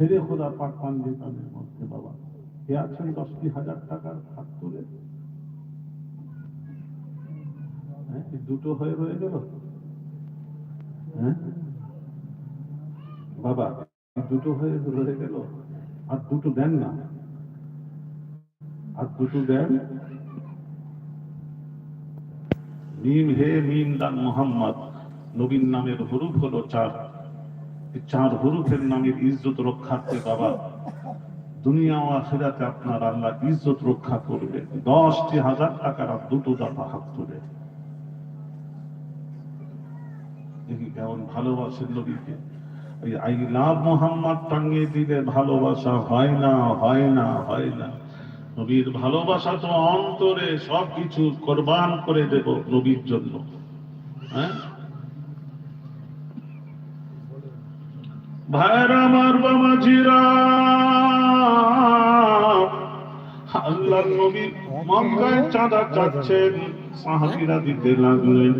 ছেড়ে খোদা পাক পাঞ্জিতানের মধ্যে, বাবা। কে আছেন দশটি হাজার টাকার খাত তুলে। হ্যাঁ দুটো হয়ে রয়ে গেল। হ্যাঁ? বাবা দুটো হয়ে রয়ে গেল। আর দুটো দেন না। আর দুটো দেন। মিম হে মিম দান মোহাম্মদ। নবীন নামের হরুফ হলো চার। চার হরুফের নামের ইজ্জত রক্ষার্থে বাবা। দুনিয়া ও আখিরাতে আপনার আল্লাহ ইজ্জত রক্ষা করবে। দশটি হাজার টাকার দুটো দাতা হাত তুলে। ভালোবাসা নবীর ভালোবাসা তো অন্তরে সবকিছু কোরবান করে দেব নবীর জন্য। হ্যাঁ? ভাইরা আমার মাঝিরা আল্লাহ নবী মক্কায় চাঁদা চাচ্ছেন সাহাবিরা দিতে লাগলেন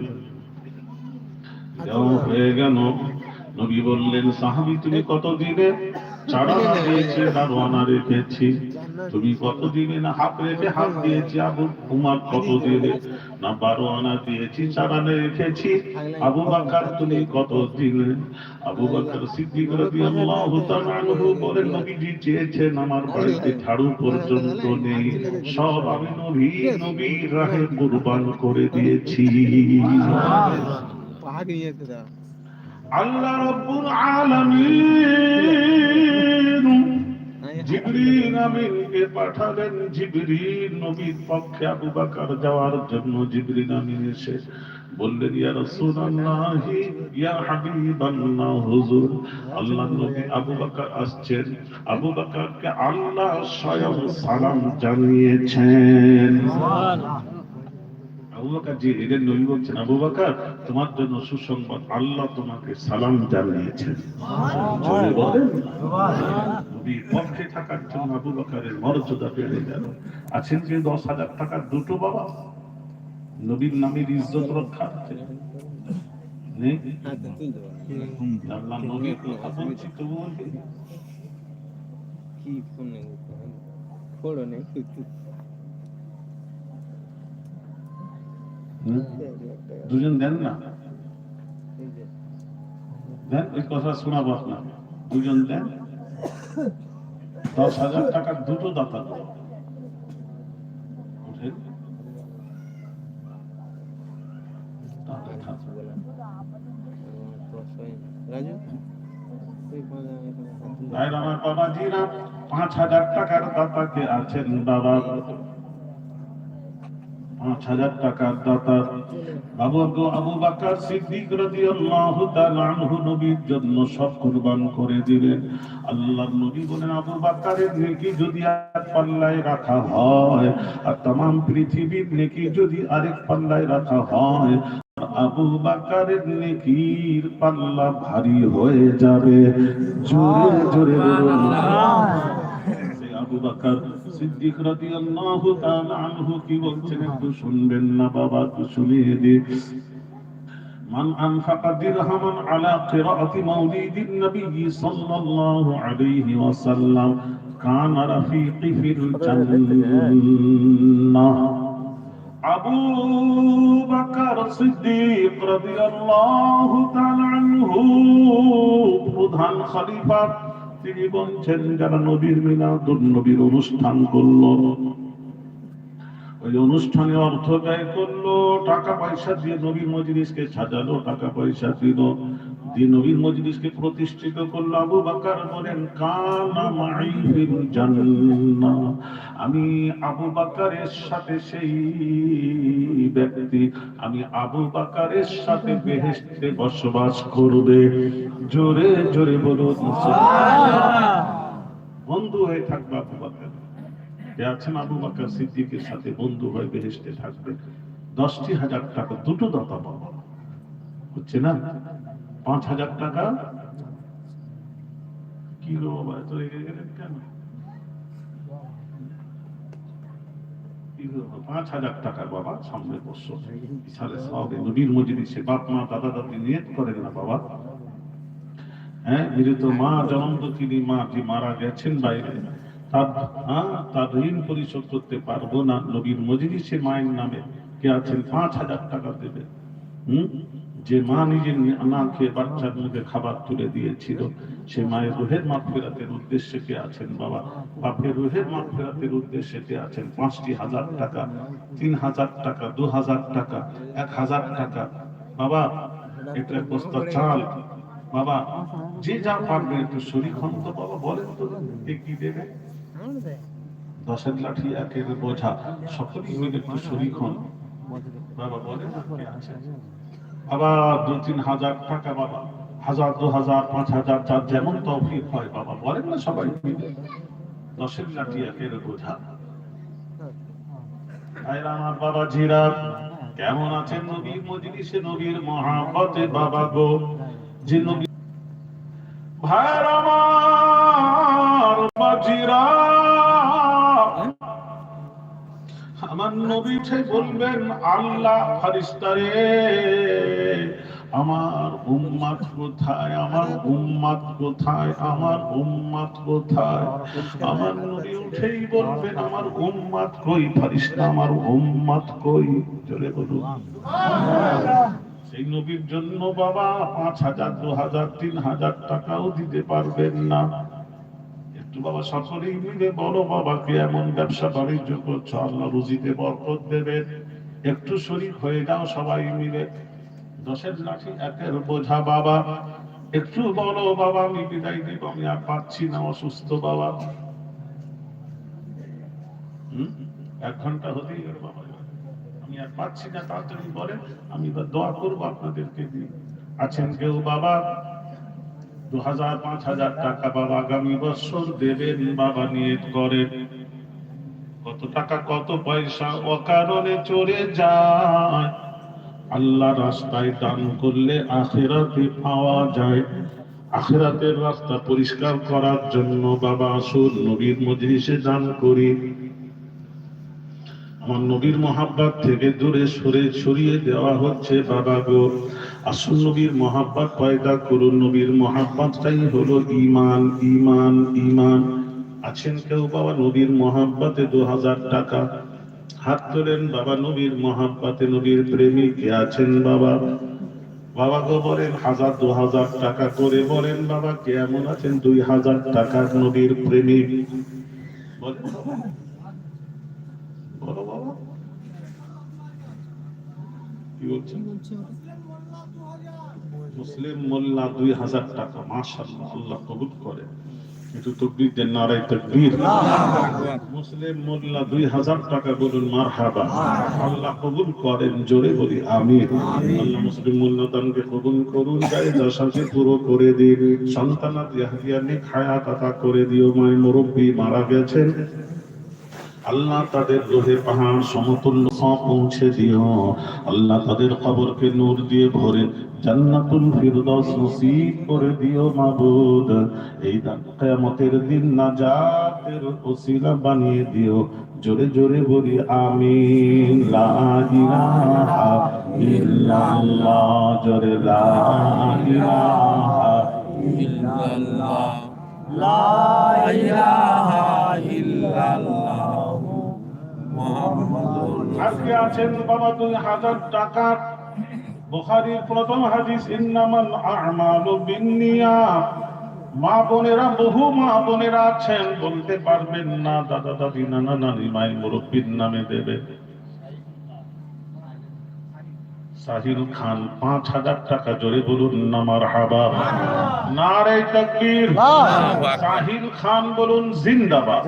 দেওয়া হয়ে গেল। নবী বললেন, সাহাবি, তুমি কত দিনে চাঁদা দিয়েছে দারোয়ানা রেখেছি তুমি কত দিনে না হাত রেখে হাত দিয়েছি আবু তোমার কত দিনে না বারো আনা দিয়েছি চারানে রেখেছি। আবু বাকার তুমি কত দিনে আবু বাকার সিদ্দিক রাদিয়াল্লাহু তাআলা বলেন নবীজি চেয়েছেন আমার বাড়িতে ঝাড়ু পর্যন্ত নেই। সব আমি নবী নবীর রাহে কুরবান করে দিয়েছি। আল্লাহ রব্বুল আলামিন। জিবরিল আমিনকে পাঠালেন। জিবরিল নবীর পক্ষে আবু বকর যাওয়ার জন্য জিবরিল আমিন এসে বললেন ইয়া রাসূলুল্লাহ ইয়া হাবিবাল্লাহ হুজুর আল্লাহ নবী আবু বকর আসছেন। আবু বকরকে আল্লাহ স্বয়ং সালাম জানিয়েছেন। আবু বকর এদের নবী বলছেন আবু বকর তোমার জন্য সুসংবাদ আল্লাহ তোমাকে সালাম জানিয়েছেন। নবীর পক্ষে থাকার জন্য আবু বকরের মর্যাদা বেড়ে গেল। আছেন যে দশ হাজার টাকার দুটো বাবা। নবীর নামের ইজ্জত রক্ষার্থে নেই। কি ফোন নেই? নেই। দুজন দেন না দেন ওই কথা শোনাবো আপনার দুজন দেন দশ হাজার টাকার দুটো দাতা আমার বাবাজিরা পাঁচ হাজার টাকার দাতাকে আছেন বাবা পাঁচ হাজার টাকার দাতা। বাবুর্গ আবু বাকার সিদ্দিক রাজি আল্লাহ আনহু নবীর জন্য সব কোরবান করে দিলেন। আল্লাহ নবী বলেন আবু বাকারের নেকি যদি এক পাল্লায় রাখা হয় আর তাম পৃথিবীর নেকি যদি আরেক পাল্লায় রাখা হয় আবু বাকারের নেকির পাল্লা ভারী হয়ে যাবে। জোরে জোরে বলুন। আবু বাকার সিদ্দিক রাদিয়াল্লাহু তাআলা আনহু কি বলছেন একটু শুনবেন না বাবা একটু শুনিয়ে দিই من أنفق درهما على قراءة مولد النبي صلى الله عليه وسلم كان رفيقي في الجنة আবু বাকার সিদ্দিক রাদিয়াল্লাহু তাআলা আনহু প্রধান খলিফা তিনি বলছেন যারা নবীর মিলাদুন নবীর অনুষ্ঠান করল। ওই অনুষ্ঠানে অর্থ ব্যয় করল, টাকা পয়সা দিয়ে নবীর মজলিসকে সাজালো, টাকা পয়সা দিল। নবীর মজলিসকে প্রতিষ্ঠিত করল আবু বাকার, বলেন, কানা মাই জান্নাহ। আমি আবু বাকারের সাথে সেই ব্যক্তি, আমি আবু বাকারের সাথে বেহেশতে বসবাস করবে। জোরে জোরে বলুন বন্ধু হয়ে থাকবে আবু বাকার। আছেন আবু বাকার সিদ্দিকের সাথে বন্ধু হয়ে বেহেশতে থাকবে? দশটি হাজার টাকা, দুটো দাতা পাবো হচ্ছে না? পাঁচ হাজার টাকা? কি বাবা রেগে গেলেন কেন? পাঁচ হাজার টাকার বাবা সামনে বাপ মা দাদা দাদি হ্যাঁ মৃত মা যে মারা গেছেন বাইরে তার হ্যাঁ, তার ঋণ পরিশোধ করতে পারব না। মায়ের নামে কে আছেন? পাঁচ হাজার টাকা দেবে। হুম? যে মা নিজের না খেয়ে বাচ্চার মুখে খাবার তুলে দিয়েছিল, সে মায়ের রোহের মাঠ ফেরাতের উদ্দেশ্যে কে আছেন বাবা? বাপের রোহের মাঠ ফেরাতের উদ্দেশ্যে কে আছেন? পাঁচটি হাজার টাকা, তিন হাজার টাকা, দু হাজার টাকা, এক হাজার টাকা। বাবা, এটা বস্তা চাল। বাবা, যে যা পারবে একটু শরীর হন তো বাবা, বলেন তো কে দেবে? দশের লাঠি একের বোঝা, সকলেই মিলে একটু শরীর হন বাবা, বলেন আছে? বাবা দু তিন হাজার টাকা বাবা। হাজার, দু হাজার, পাঁচ হাজার চার যেমন তৌফিক হয় বাবা, বলেন না সবাই মিলে। দশের লাঠি একের বোঝা। আমার বাবা জিরা, কেমন আছেন নবীর মজলিসে নবীর মহাপতে বাবা গো। যে নবী ভাইর আমার বাজিরা আমার নবী উঠে বলবেন, আল্লাহ ফারিস্তারে আমার উম্মাত কোথায়? আমার উম্মাত কোথায়? আমার উম্মাত কোথায়? আমার নবী উঠেই বলবেন, আমার উম্মাত কই ফারিস্তা? আমার উম্মাত কই? জোরে বলুন। সেই নবীর জন্য বাবা পাঁচ হাজার, দু হাজার, তিন হাজার টাকাও দিতে পারবেন না। বাবা সকলেই মিলে বলো বাবাকে এমন ব্যবসা বাণিজ্য করছ? আল্লাহ রুজিতে বরকত দেবেন একটু শরীর হয়ে যাও সবাই মিলে। দশের লাঠি একের বোঝা বাবা। একটু বলো বাবা, আমি বিদায় দিব আমি আর পাচ্ছি না, অসুস্থ বাবা। এক ঘণ্টা হতেই গেল বাবা। আমি আর পাচ্ছি না, তাড়াতাড়ি বলে আমি দোয়া করব আপনাদেরকে দিয়ে আছেন কেউ বাবা? দু হাজার পাঁচ হাজার টাকা বাবা আগামী বছর দেবেন, বাবা নিয়ত করেন। কত টাকা, কত পয়সা, অকারণে চলে যায়। আল্লাহ রাস্তায় দান করলে আখেরাতে পাওয়া যায়। আখেরাতের রাস্তা পরিষ্কার করার জন্য বাবা আসুন, নবীর মজলিসে দান করি। আমার নবীর মহাব্বাত থেকে দূরে সরে, সরিয়ে দেওয়া হচ্ছে বাবা গো। আসুন নবীর মহাব্বাত পয়দা করুন নবীর মহাব্বাতটাই হলো ইমান ইমান ইমান আছেন কেউ বাবা নবীর মহাব্বাতে দু হাজার টাকা? হাত তোলেন বাবা নবীর মহাব্বাতে নবীর প্রেমিকে আছেন বাবা? বাবা গো বলেন হাজার, দু হাজার টাকা করে বলেন বাবা, কে এমন আছেন দুই হাজার টাকার নবীর প্রেমিক বলো। বাবা। কি বলছেন? মুসলিম মোল্লা দুই হাজার টাকা মাশাল্লাহ আল্লাহ কবুল করে। একটু তকবীর দেন নারাই তকবীর। মুসলিম মোল্লা দুই হাজার টাকা বলুন মার হাবা আল্লাহ কবুল করেন, জোরে বলি আমির আল্লাহ মুসলিম মোল্লা দানকে কবুল করুন যাই দশাকে পুরো করে দিন। সন্তানাত ইয়াহিয়া নেক হায়াত করে দিও, মায় মুরব্বী মারা গেছেন। আল্লাহ তাদের রোহে পাহাড় সমতুল্য পৌঁছে দিও। আল্লাহ তাদের খবরকে নূর দিয়ে ভরে জান্নাতুল ফিরদৌস নসিব করে দিও মাবুদ। এই কিয়ামতের দিন নাজাতের ওসিলা বানিয়ে দিও। জোরে জোরে বলি আমিন। লা ইলাহা ইল্লাল্লাহ। জোরে লা ইলাহা ইল্লাল্লাহ। লা ইলাহা ইল্লাল্লাহ। আজকে আছেন বাবা দুই হাজার টাকা বুখারীর প্রথম হাদিস ইন্নামাল আ'মালু বিন্নিয়াত মা বোনেরা, বহু মা বোনেরা আছেন, বলতে পারবেন না, দাদা, দাদি, নানা নানি মায়ের মুরব্বীর নামে দেবে। সাহিল খান পাঁচ হাজার টাকা জোরে বলুন নামার হাবা নারে তকবীর। সাহিল খান বলুন জিন্দাবাদ।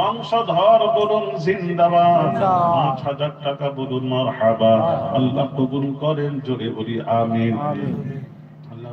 বংশধর বলুন জিন্দাবাদ। পাঁচ হাজার টাকা বলুন মার হাবা আল্লাহ কবুল করেন জোরে বলি আমিন।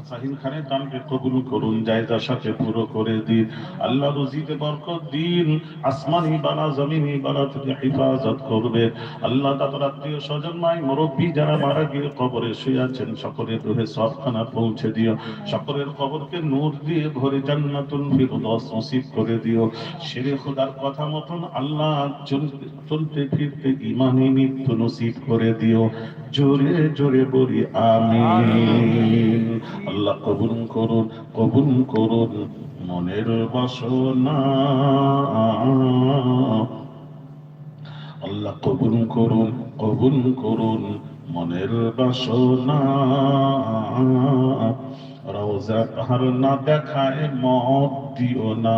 সাহিল খানের দানকে কবুল করুন জায়দার সাথে পুরো করে দিন। আল্লাহ রুজিতে বরকত দিন, আসমানি বালা, জমিনি বালা থেকে হেফাজত করবে। আল্লাহ তাদের আত্মীয় স্বজন, মাই মুরব্বী যারা মারা গিয়ে কবরে শুয়ে আছেন, সকলের রুহে সবখানা পৌঁছে দিও। সকলের কবরকে নূর দিয়ে ভরে জান্নাতুল ফিরদৌস নসিব করে দিও। শেরে খোদার কথা মতন আল্লাহ চলতে ফিরতে ইমানি মৃত্যু নসিব করে দিও। জোরে জোরে বলি আমিন। আল্লাহ কবুল করুন কবুল করুন মনের বাসনা। আল্লাহ কবুল করুন কবুল করুন মনের বাসনা। রওজা পাহাড় না দেখায় মত দিও না।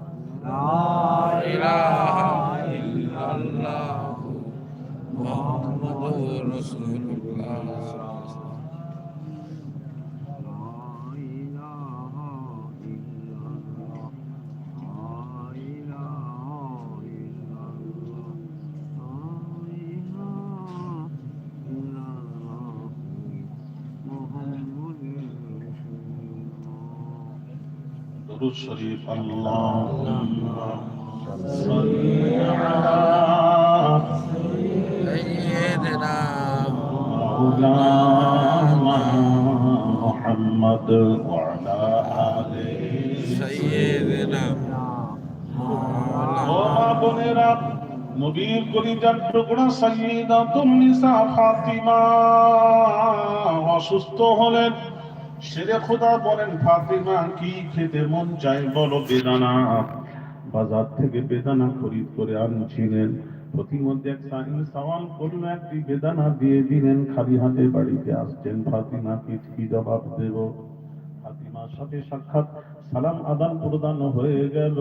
লা ইলাহা ইল্লাল্লাহ মুহাম্মাদুর রাসূলুল্লাহ দরুদ শরীফ আল্লাহুম্মা সাল্লি আলা سيدنا مولانا محمد وعلى آله سيدنا ও মা বোনেরা নবীর কলিজার টুকরা সাইয়্যিদাতুন নিসা ফাতিমা অসুস্থ হলেন সেরে খোদা বলেন, ফাতিমা, কি খেতে মন চায় বলো বেদানা? বাজার থেকে বেদানা খরিদ করে আনছিলেন। প্রতিমধ্যে এক সাইন সওয়াল করল, একটি বেদানা দিয়ে দিলেন। খালি হাতে বাড়িতে আসছেন, ফাতিমা, কি জবাব দেব? ফাতিমার সাথে সাক্ষাৎ সালাম আদান প্রদান হয়ে গেল।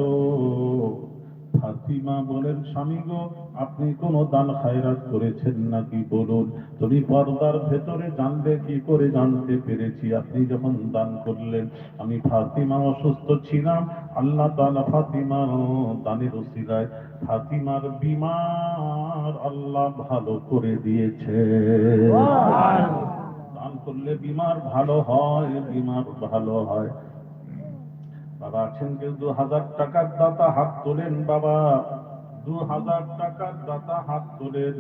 ফাতিমা বলেন স্বামী গো আপনি কোন দান খায়রাত করেছেন নাকি? বলুন তুমি পর্দার ভেতরে জানলে কি করে জানতে পেরেছি? আপনি যখন দান করলেন আমি ফাতিমা অসুস্থ ছিলাম। আল্লাহ তাআলা ফাতিমার দানের ওসিলায় ফাতিমার বিমার আল্লাহ ভালো করে দিয়েছে। দান করলে বিমার ভালো হয় বিমার ভালো হয়। বাবা আছেন কেউ দু হাজার টাকার দাতা, হাত তোলেন বাবা। দু হাজার টাকার দাতা, হাত তোলেন।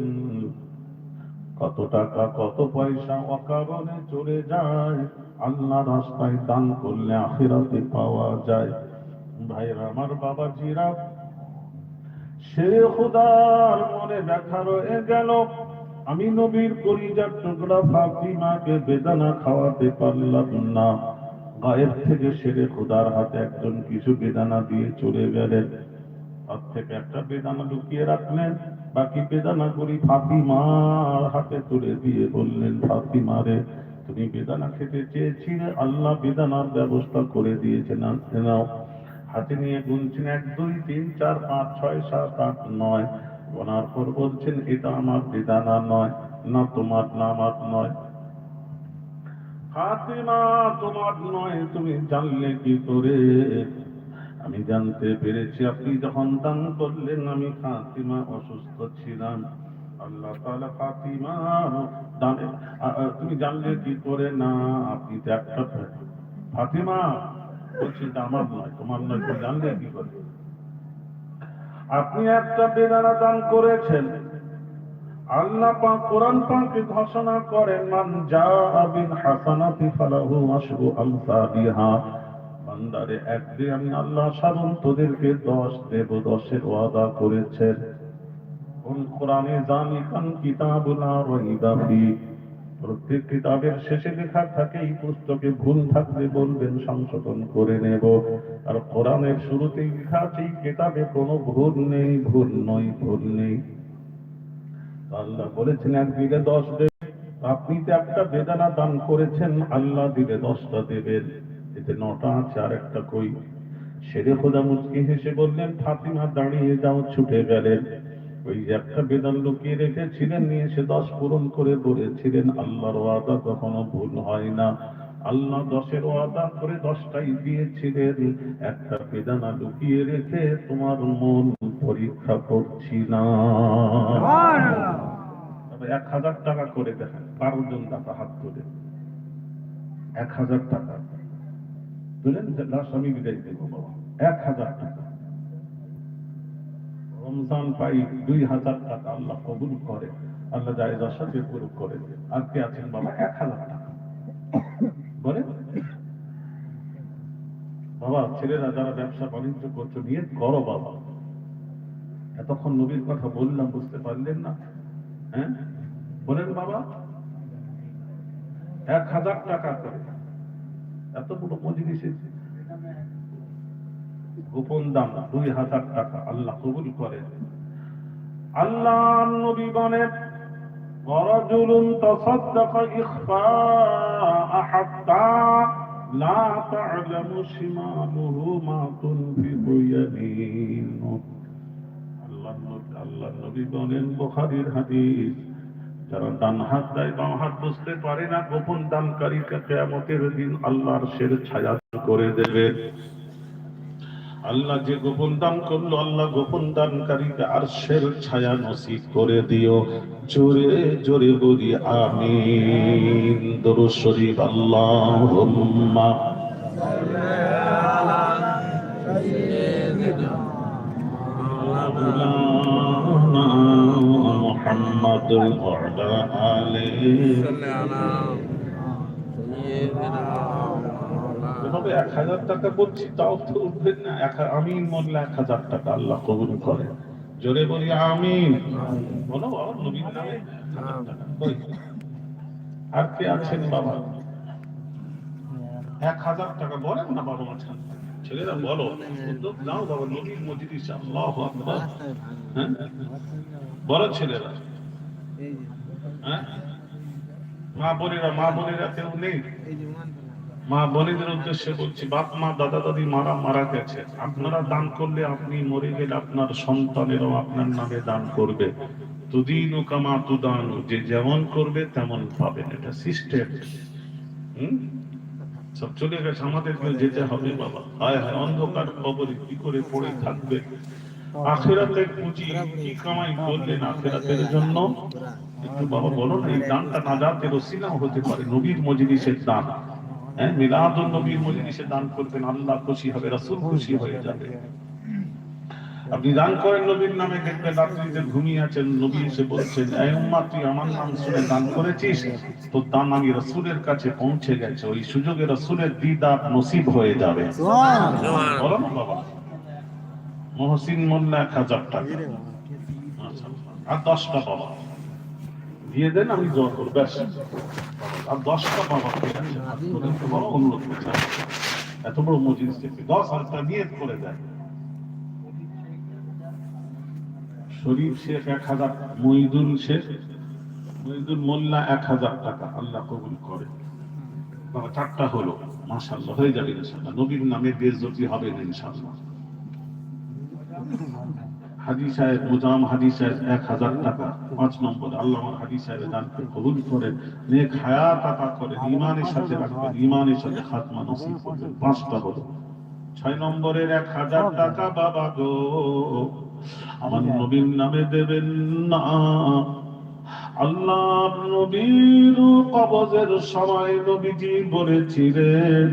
কত টাকা, কত পয়সা অকারণে চলে যায়। আল্লাহ রাস্তায় দান করলে আখিরাতে পাওয়া যায়। ভাইরা আমার বাবা জিরা সে খুদার মনে দেখা রয়ে গেল। আমি নবীর কলিজার টুকরা ফাতিমাকে বেদানা খাওয়াতে পারলাম না। গায়ের থেকে সেরে খোদার হাতে একজন কিছু বেদানা দিয়ে চলে গেলেন। তার থেকে একটা বেদানা লুকিয়ে রাখলেন, বাকি বেদানা করি ফাতিমার হাতে তুলে দিয়ে বললেন ফাতিমারে তুমি বেদানা খেতে চেয়েছিলে? আল্লাহ বেদানার ব্যবস্থা করে দিয়েছেন, আনতে নাও। হাতে নিয়ে গুনছেন এক, দুই, তিন, চার, পাঁচ, ছয়, সাত, আট, নয়। গোনার পর বলছেন, এটা আমার বেদানা নয়, না তোমার, না আমার নয়। ফাতিমা, তোমার নয়, তুমি জানলে কি করে? আমি জানতে পেরেছি, আপনি যখন দান করলেন, আমি ফাতিমা অসুস্থ ছিলাম। আল্লাহ তাআলা ফাতিমা দানে তুমি জানলে কি করে? না, আপনি তো একটা ফাতিমা বলছি আমার নয়, তোমার নয়, তুমি জানলে কি করে? আপনি একটা বেদানা দান করেছেন। আল্লাহ পাক কোরআন পাকে ঘোষণা করেন, মান জাআ বিল হাসানাতি ফালাহু আশরু আমসালিহা। বান্দারে, এক দিয়ে আমি আল্লাহ সাবন তোদেরকে দশ দেব দশের ওয়াদা করেছেন। কোন কোরআনে জানিকান কিতাবুলা রাইবা ফি। প্রত্যেক কিতাবের শেষে লেখা থাকে, এই পুস্তকে ভুল থাকলে বলবেন, সংশোধন করে নেব। আর কোরআনের শুরুতেই লেখা আছে, এই কিতাবে কোনো ভুল নেই, ভুল নয়, ভুল নেই। আল্লাহ বলেছেন, এক দিলে দশ দেবে। আপনি তো একটা বেদানা দান করেছেন, আল্লাহ দিলে দশটা দেবেন। এতে নটা আছে আর একটা কই? সেরে খোদা মুচকি হেসে বললেন, ফাতিমা, দাঁড়িয়ে যাও, ছুটে গেলেন। ওই যে একটা বেদান লুকিয়ে রেখেছিলেন, নিয়ে সে দশ পূরণ করে বলেছিলেন, আল্লাহর ওয়াদা কখনো ভুল হয় না। আল্লাহ দশের ওয়াদা করে দশটাই দিয়েছিলেন। একটা বেদানা লুকিয়ে রেখে তোমার মন পরীক্ষা করছি না এক হাজার টাকা করে দেখেন, বারো জন টাকা হাত করে এক হাজার টাকা। বুঝলেন লাশ আমি বিদায় দেবো বাবা। এক হাজার টাকা। রমজান পাই দুই হাজার টাকা আল্লাহ কবুল করে, আল্লাহ জায়গা সাথে পুরো করে। আর আছেন বাবা? এক হাজার টাকা। বলে বাবা, ছেলেরা যারা ব্যবসা বাণিজ্য করছ, নিয়ে করো বাবা। এতক্ষণ নবীর কথা বললাম, বুঝতে পারলেন না? হ্যাঁ? বলেন বাবা, এক হাজার টাকা করে। এত বড় মজলিসে গোপন দাম দুই হাজার টাকা আল্লাহ কবুল করেন। আল্লাহ নবী বলেন ورجل تصدق إخفاء حتى لا تعلم شماله ما تنفق يمينه আল্লাহ নবী- আল্লাহ নবী বলেন বুখারীর হাদিস যারা ডান হাত দেয় বাম হাত বুঝতে পারে না গোপন দানকারীকে কেয়ামতের দিন আল্লাহর শের ছায়া করে দেবে আল্লাহ যে গোপন দান করলো আল্লাহ গোপন দানকারীকে আর শের ছায়া নসিব করে দিও জোরে জোরে বলি আমিন দরুদ শরীফ আল্লাহুম্মা مولانا محمد وعلى آله এভাবে এক হাজার টাকা বলছি তাও তো উঠবেন না। আমিন বললে এক হাজার টাকা আল্লাহ কবুল করে। জোরে বলি আমিন। বলো বাবা নবীর নামে। কই? আর কে আছেন বাবা? এক হাজার টাকা বলেন না বাবা মাঝখান। ছেলেরা বলো। উদ্যোগ নাও বাবা নবীর মজিদিস আল্লাহ হ্যাঁ? বলো ছেলেরা। হ্যাঁ? মা বোনেরা মা বোনেরা কেউ নেই? মা বোনেদের উদ্দেশ্যে বলছি, বাপ, মা, দাদা, দাদি, মারা মারা গেছে। আপনারা দান করলে আপনি মরে গেলে আপনার সন্তানেরও আপনার নামে দান করবে। তুদিন কামা তুদান যে যেমন করবে তেমন পাবেন। এটা সিস্টেম। হুম? সব চলে গেছে আমাদেরকে যেতে হবে বাবা। হায় হায়, অন্ধকার কবরে কি করে পড়ে থাকবে? আখেরাতের পুঁজি কি কামাই করলেন আখেরাতের জন্য? একটু বাবা বলো না, এই দানটা নাজাতের ওসিলাও হতে পারে, নবীর মজলিসের দান। হ্যাঁ মিলাদুন নবীর মজলিসে দান করবেন আল্লাহ খুশি হবে রাসূল খুশি হয়ে যাবে। আপনি দান করেন নবীর নামে দেখবেন রাত্রিতে ঘুমিয়ে আছেন নবী এসে বলছেন এই উম্মাহ তুই আমার নাম শুনে দান করেছিস? তো দান আমি রাসূলের কাছে পৌঁছে গেছে। ওই সুযোগে রাসূলের দিদার নসিব হয়ে যাবে। বলো না বাবা। মহসিন মোল্লা এক হাজার টাকা। আচ্ছা, আর দশটা বাবা। দিয়ে দেন আমি জোর করব? ব্যাস। আর দশটা বাবা আপনাদেরকে বড় অনুরোধ করছি। এত বড় মজিদ থেকে দশ হাজারটা নিয়ত করে দেয়। শরীফ শেখ এক হাজার মহিদুল শেখ মহিদুল মোল্লা এক হাজার টাকা। আল্লাহ কবুল করে। বাবা, চারটা হলো। মাশাল্লাহ হয়ে যাবে ইনশাল্লাহ নবীর নামে বেজতি হবে না ইনশাল্লাহ হাজি সাহেব মুজাম হাজি সাহেব এক হাজার টাকা। পাঁচ নম্বর আল্লাহ হাজি সাহেবের দানকে কবুল করেন, নেক হায়াত আতা করেন ইমানের সাথে রাখবেন ইমানের সাথে খাতমা নসিব করবেন। পাঁচটা হলো, ছয় নম্বরের এক হাজার টাকা, বাবা গো, আমার নবীর নামে দেবেন না। আল্লাহর নবীর কবজের সময় নবীজি বলেছিলেন,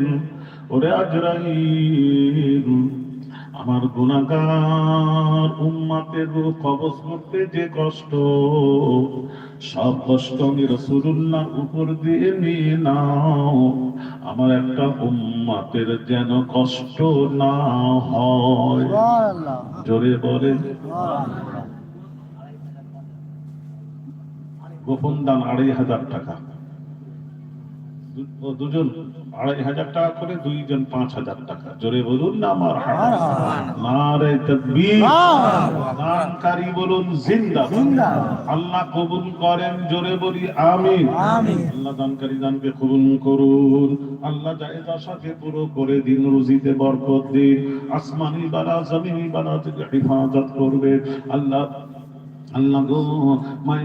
ওরে আজরাইল আমার গুণাগার উম্মাতের কবজ করতে যে কষ্ট সব কষ্ট আমি রসুল্লাহ উপর দিয়ে নিয়ে নাও আমার একটা উম্মাতের যেন কষ্ট না হয়। জোরে বলে। গোপন দান আড়াই হাজার টাকা। দুজন আড়াই হাজার টাকা করে দুইজন পাঁচ হাজার টাকা। জোরে বলুন না আমার নারে তকবীর। দানকারী বলুন জিন্দা। আল্লাহ কবুল করেন জোরে বলি আমিন। আল্লাহ দানকারী দানকে কবুল করুন। আল্লাহ জায়েজ আশাকে পুরো করে দিন রুজিতে বরকত দিন। আসমানি বালা জমিনি বালা থেকে হেফাজত করবে। আল্লাহ আল্লাহ গো মাই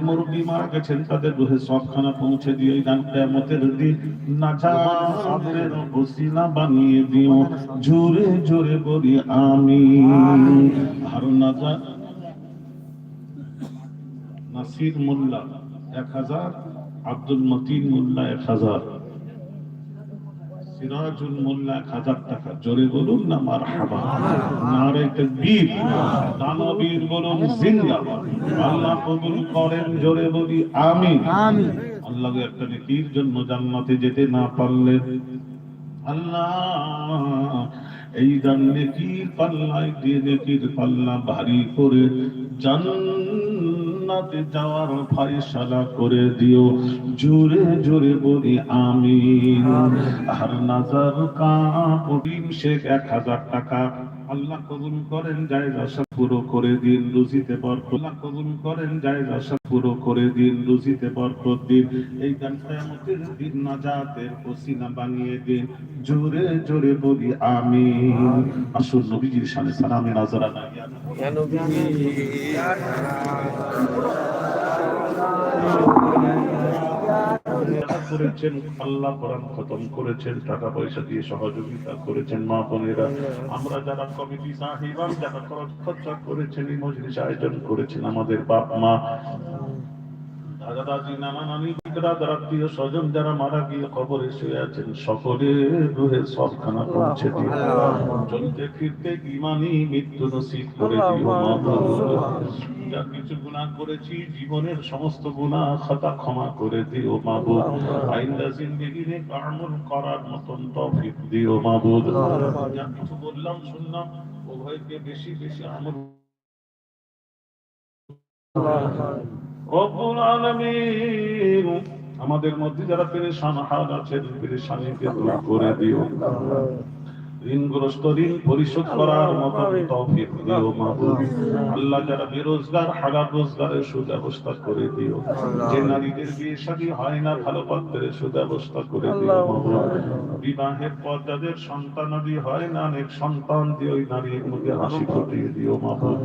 মারা গেছেন, তাদের সবখানা পৌঁছে দিন। ওসিলা বানিয়ে দিও, জোরে জোরে বলি আমি আর নাসির মোল্লা, এক হাজার, আব্দুল মতিন মোল্লা, এক হাজার। সিরাজুল মোল্লা হাজার টাকা। জোরে বলুন না মার হাবা নারে তকবীর। দানবীর বলুন জিন্দাবাদ। আল্লাহ কবুল করেন জোরে বলি আমিন। আমিন। আল্লাহ একটা নেকির জন্য জান্নাতে যেতে না পারলে। আল্লাহ এই দান নেকির পাল্লায় দিয়ে নেকির পাল্লা ভারী করে জান্নাতে যাওয়ার ফয়সালা করে দিও। জোরে জোরে বলি আমিন। আর নাজার কাপড়িম শেখ এক হাজার টাকা। আল্লাহ কবুল করেন জায়গা সব পুরো করে দিন, রুজিতে বরকত। আল্লাহ কবুল করেন জায়গা সব পুরো করে দিন, রুজিতে বরকত দিন। এই গান কিয়ামতের দিন নাজাতের পসিনা বানিয়ে দিন। জোরে জোরে বলি, আমিন। আসুন নবীজির সামনে সালামে নাজরানা ইয়া নবী। যারা করেছেন, আল্লাহ কোরআন খতম করেছেন টাকা পয়সা দিয়ে সহযোগিতা করেছেন মা বোনেরা। আমরা যারা কমিটি সাহিবান যারা খরচ খরচা করেছেন, এই মজলিস আয়োজন করেছেন আমাদের বাপ মা দাদা দাদি নানা নানি বিকরাত আত্মীয় স্বজন যারা মারা গিয়ে খবরে শুয়ে আছেন সকলের রুহে সবখানা পৌঁছে দিও। চলতে ফিরতে ইমানি মৃত্যু নসিব করে দিও যা কিছু গুনাহ করেছি জীবনের সমস্ত গুনাহ খাতা ক্ষমা করে দিও মাবুদ। আইন্দা জিন্দেগিতে আমল করার মতন তৌফিক দিও মাবুদ। যা কিছু বললাম শুনলাম উভয়কে বেশি বেশি আমল আমাদের মধ্যে যারা পেরেশান হাল আছেন পেরেশানিকে দূর করে দিও। ঋণগ্রস্ত ঋণ পরিশোধ করার মতো তৌফিক দিও আল্লাহ যারা বেরোজগার রোজগারের সুব্যবস্থা করে দিও। যে নারীদের বিয়ে শাদী হয় না ভালো পাত্রের সুব্যবস্থা করে দিও বিবাহের পর যাদের সন্তানাদি হয় না অনেক সন্তান দিয়ে ওই নারীর মুখে হাসি ফুটিয়ে দিও মাবুদ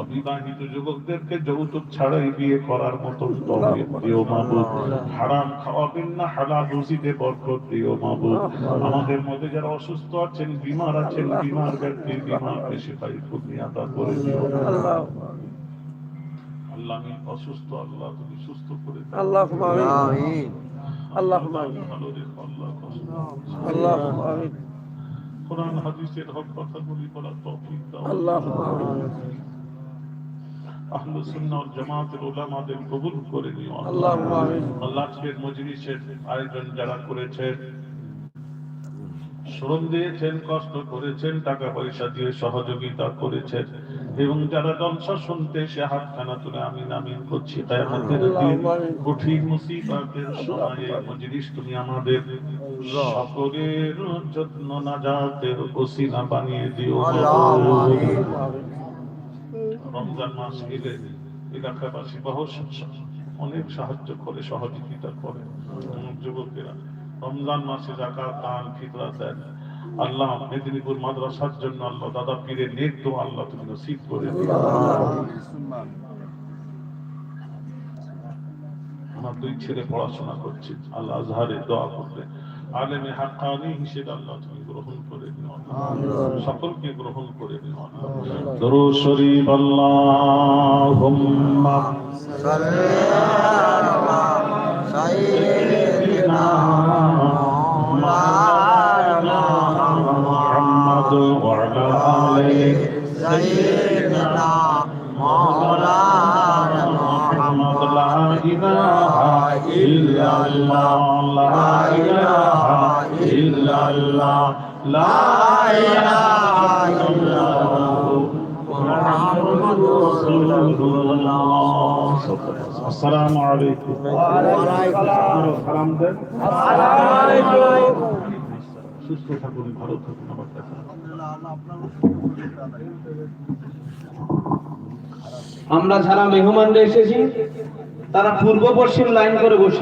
অবিবাহিত যুবকদেরকে যৌতুক ছাড়াই বিয়ে করার মতন তৌফিক দিও মাবুদ হারাম খাওয়াবেন না হালাল রুজিতে বরকত দিও মাবুদ আমাদের মধ্যে যারা অসুস্থ আছেন আছেন বিমার আছেন বিমার ব্যক্তি বিমার দেশে তাই আদা করে দিও। আল্লাহ। অসুস্থ আল্লাহ তুমি সুস্থ করে আল্লাহ আমিন। আল্লাহ আমিন। আল্লাহ আমিন। কোরআন হাদিসের হক বলা তৌফিক দাও। আল্লাহ আহলে সুন্নাহ ওয়াল জামাতের উলামাদের কবুল করে নিও। আল্লাহ আমিন। আল্লাহ আজকের মজলিসের আয়োজন যারা করেছে শ্রম দিয়েছেন কষ্ট করেছেন টাকা পয়সা দিয়ে সহযোগিতা করেছেন। এবং যারা জলসা শুনতে সে হাতখানা তুলে আমিন আমিন করছি তাই আমাদের কঠিন মুসিবতের সময়ে মজলিস তুমি আমাদের সকলের যত্ন নাজাতের ওসিলা বানিয়ে দিও। রমজান মাস এলে এলাকাবাসী বহু অনেক সাহায্য করে সহযোগিতা করে। যুবকেরা রমজান মাসে জাকাত দান ফিতরা দেন। আল্লাহ মেদিনীপুর মাদ্রাসার জন্য আল্লাহ দাদা পীরের নেক তো আল্লাহ তুমি নসিব করে আমার দুই ছেলে পড়াশোনা করছে আল্লাহ আজহারে দোয়া করবে। আলেমে হাক্কানি হিসেবে আল্লাহ তুমি গ্রহণ করে নিও আল্লাহ। সকলকে গ্রহণ করে নিও আল্লাহ। দরুদ শরীফ আল্লাহুম্মা। সাইয়্যিদিনা আসসালামু আলাইকুম সালাম দেন সুস্থ থাকুন ভালো থাকুন আমার কাছে আমরা যারা মেহমানরা এসেছি তারা পূর্ব পশ্চিম লাইন করে বসে।